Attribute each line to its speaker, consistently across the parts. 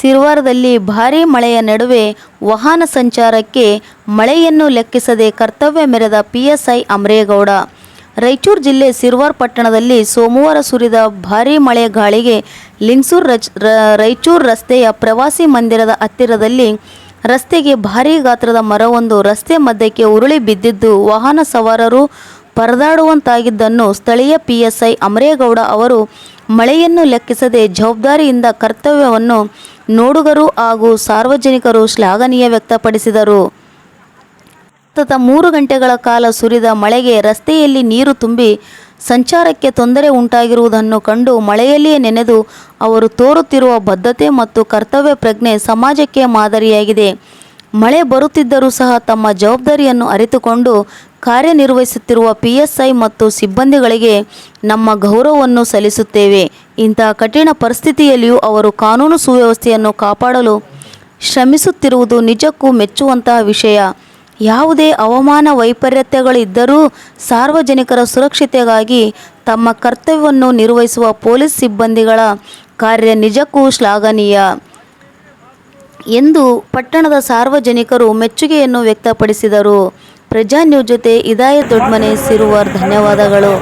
Speaker 1: ಸಿರ್ವಾರದಲ್ಲಿ ಭಾರೀ ಮಳೆಯ ನಡುವೆ ವಾಹನ ಸಂಚಾರಕ್ಕೆ ಮಳೆಯನ್ನು ಲೆಕ್ಕಿಸದೆ ಕರ್ತವ್ಯ ಮೆರೆದ ಪಿಎಸ್ಐ ಅಮರೇಗೌಡ. ರಾಯಚೂರು ಜಿಲ್ಲೆ ಸಿರ್ವಾರ್ ಪಟ್ಟಣದಲ್ಲಿ ಸೋಮವಾರ ಸುರಿದ ಭಾರೀ ಮಳೆ ಗಾಳಿಗೆ ಲಿಂಗ್ಸೂರ್ ರಚ್ ರಾಯಚೂರು ರಸ್ತೆಯ ಪ್ರವಾಸಿ ಮಂದಿರದ ಹತ್ತಿರದಲ್ಲಿ ರಸ್ತೆಗೆ ಭಾರೀ ಗಾತ್ರದ ಮರವೊಂದು ರಸ್ತೆ ಮಧ್ಯಕ್ಕೆ ಉರುಳಿ ಬಿದ್ದಿದ್ದು ವಾಹನ ಸವಾರರು ಪರದಾಡುವಂತಾಗಿದ್ದನ್ನು ಸ್ಥಳೀಯ ಪಿಎಸ್ಐ ಅಮರೇಗೌಡ ಅವರು ಮಳೆಯನ್ನು ಲೆಕ್ಕಿಸದೆ ಜವಾಬ್ದಾರಿಯಿಂದ ಕರ್ತವ್ಯವನ್ನು ನೋಡುಗರು ಹಾಗೂ ಸಾರ್ವಜನಿಕರು ಶ್ಲಾಘನೀಯ ವ್ಯಕ್ತಪಡಿಸಿದರು. ಸತತ ಮೂರು ಗಂಟೆಗಳ ಕಾಲ ಸುರಿದ ಮಳೆಗೆ ರಸ್ತೆಯಲ್ಲಿ ನೀರು ತುಂಬಿ ಸಂಚಾರಕ್ಕೆ ತೊಂದರೆ ಉಂಟಾಗಿರುವುದನ್ನು ಕಂಡು ಮಳೆಯಲ್ಲಿಯೇ ನೆನೆದು ಅವರು ತೋರುತ್ತಿರುವ ಬದ್ಧತೆ ಮತ್ತು ಕರ್ತವ್ಯ ಪ್ರಜ್ಞೆ ಸಮಾಜಕ್ಕೆ ಮಾದರಿಯಾಗಿದೆ. ಮಳೆ ಬರುತ್ತಿದ್ದರೂ ಸಹ ತಮ್ಮ ಜವಾಬ್ದಾರಿಯನ್ನು ಅರಿತುಕೊಂಡು ಕಾರ್ಯನಿರ್ವಹಿಸುತ್ತಿರುವ ಪಿಎಸ್ಐ ಮತ್ತು ಸಿಬ್ಬಂದಿಗಳಿಗೆ ನಮ್ಮ ಗೌರವವನ್ನು ಸಲ್ಲಿಸುತ್ತೇವೆ. ಇಂತಹ ಕಠಿಣ ಪರಿಸ್ಥಿತಿಯಲ್ಲಿಯೂ ಅವರು ಕಾನೂನು ಸುವ್ಯವಸ್ಥೆಯನ್ನು ಕಾಪಾಡಲು ಶ್ರಮಿಸುತ್ತಿರುವುದು ನಿಜಕ್ಕೂ ಮೆಚ್ಚುವಂತಹ ವಿಷಯ. ಯಾವುದೇ ಅವಮಾನ ವೈಪರೀತ್ಯಗಳಿದ್ದರೂ ಸಾರ್ವಜನಿಕರ ಸುರಕ್ಷತೆಗಾಗಿ ತಮ್ಮ ಕರ್ತವ್ಯವನ್ನು ನಿರ್ವಹಿಸುವ ಪೊಲೀಸ್ ಸಿಬ್ಬಂದಿಗಳ ಕಾರ್ಯ ನಿಜಕ್ಕೂ ಶ್ಲಾಘನೀಯ. ಎಂದು ಪಟ್ಟಣದ ಸಾರ್ವಜನಿಕರು ಮೆಚ್ಚುಗೆಯನ್ನು ವ್ಯಕ್ತಪಡಿಸಿದರು ಪ್ರಜಾ ಜೊತೆ ಇದಾಯ ದೊಡ್ಮನೆ ಸಿರುವರ್ ಧನ್ಯವಾದಗಳು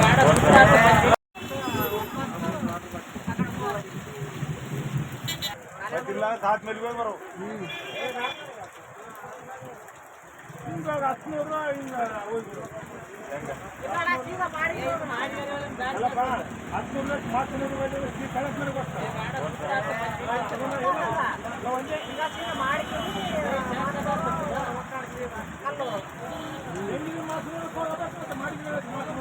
Speaker 2: 私たちのマリブルが来ました。